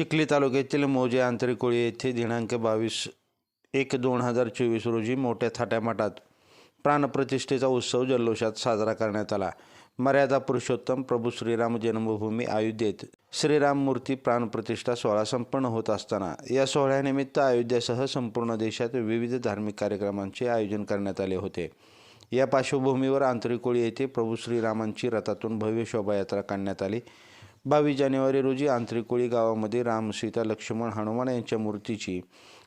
चिखली तालुक्यातील मोजे आंतरिकोळी येथे दिनांक बावीस एक दोन हजार चोवीस रोजी मोठ्या थाट्यामाटात प्राणप्रतिष्ठेचा उत्सव जल्लोषात साजरा करण्यात आला. मर्यादा पुरुषोत्तम प्रभू श्रीराम जन्मभूमी अयोध्येत श्रीराम मूर्ती प्राणप्रतिष्ठा सोहळा संपन्न होत असताना या सोहळ्यानिमित्त अयोध्येसह संपूर्ण देशात विविध धार्मिक कार्यक्रमांचे आयोजन करण्यात आले होते. या पार्श्वभूमीवर आंतरिकोळी येथे प्रभू श्रीरामांची रथातून भव्य शोभायात्रा काढण्यात आली. बावीस जानेवारी रोजी आंतरिकोळी गावामध्ये राम सीता लक्ष्मण हनुमान यांच्या मूर्तीची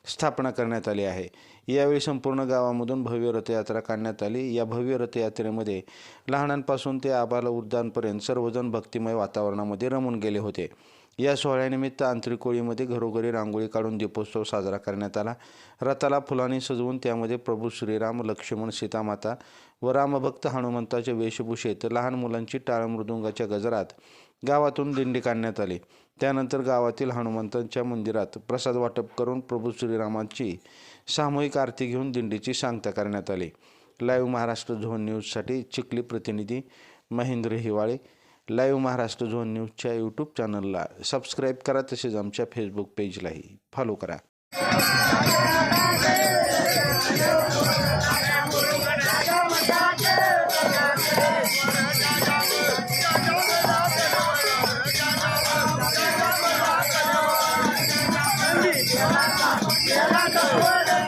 स्थापना करण्यात आली आहे. यावेळी संपूर्ण गावामधून भव्य रथयात्रा काढण्यात आली. या भव्य रथयात्रेमध्ये लहानांपासून ते आबाल वृद्धांपर्यंत सर्वजण भक्तिमय वातावरणामध्ये रमून गेले होते. या सोहळ्यानिमित्त आंतरिकोळीमध्ये घरोघरी रांगोळी काढून दीपोत्सव साजरा करण्यात आला. रथाला फुलांनी सजवून त्यामध्ये प्रभू श्रीराम लक्ष्मण सीतामाता व रामभक्त हनुमंताच्या वेशभूषेत लहान मुलांची टाळ मृदुंगाच्या गजरात गावातून दिंडी काढण्यात आली. त्यानंतर गावातील हनुमंतांच्या मंदिरात प्रसाद वाटप करून प्रभू श्रीरामांची सामूहिक आरती घेऊन दिंडीची सांगता करण्यात आली. लाईव्ह महाराष्ट्र झोन न्यूजसाठी चिखली प्रतिनिधी महेंद्र हिवाळे. लाईव्ह महाराष्ट्र झोन न्यूजच्या यूट्यूब चॅनलला सबस्क्राईब करा तसेच आमच्या फेसबुक पेजलाही फॉलो करा.